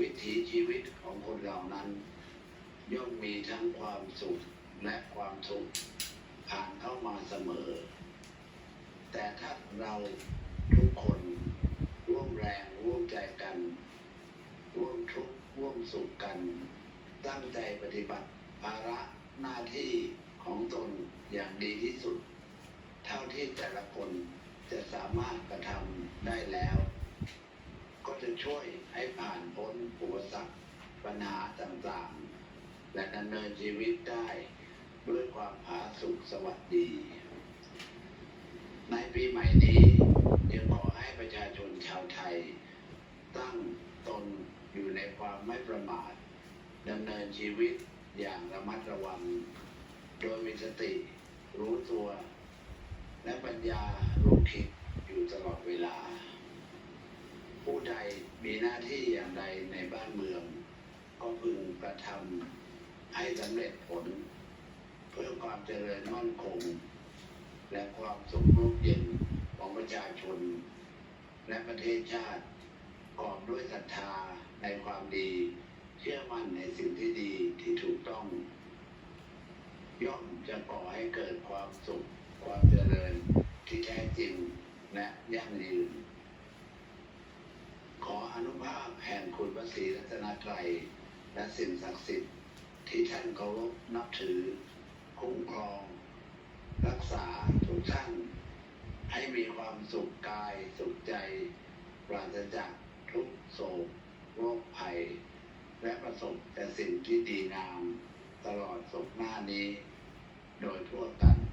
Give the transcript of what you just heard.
วิถีชีวิตของคนเหล่านั้น ย่อมมีทั้งความสุขและความทุกข์ผ่านเข้ามาเสมอ แต่ถ้าเราทุกคนร่วมแรงร่วมใจกัน ร่วมทุกข์ร่วมสุขกัน ตั้งใจปฏิบัติภาระหน้าที่ของตนอย่างดีที่สุด เท่าที่แต่ละคนจะสามารถกระทำได้แล้ว ก็จะช่วยให้ผ่านพ้นอุปสรรค ปัญหาต่างๆ และดำเนินชีวิตได้ด้วยความผาสุกสวัสดี ในปีใหม่นี้ยังขอให้ประชาชนชาวไทย ตั้งตนอยู่ในความไม่ประมาทดำเนินชีวิตอย่างระมัดระวัง โดยมีสติรู้ตัว และปัญญารู้คิดอยู่ตลอดเวลา ผู้ใดมีหน้าที่อย่างใดในบ้านเมือง ก็พึงกระทำให้สำเร็จผล เพื่อความเจริญมั่นคง และความสุขร่มเย็นของประชาชน และประเทศชาติกอบด้วยศรัทธาในความดี เชื่อมั่นในสิ่งที่ดีที่ถูกต้อง ย่อมจะก่อให้เกิดความสุข ความเจริญที่แท้จริงและยั่งยืน ขออนุภาพแห่งคุณพระศรีรัตนตรัย และสิ่งศักดิ์สิทธิ์ที่ท่านเคารพนับถือคุ้มครอง รักษาทุกท่าน ให้มีความสุขกายสุขใจ ปราศจากทุกโศกโรคภัย และประสบแต่สิ่งที่ดีงาม ตลอดศกหน้านี้ โดยทั่วกัน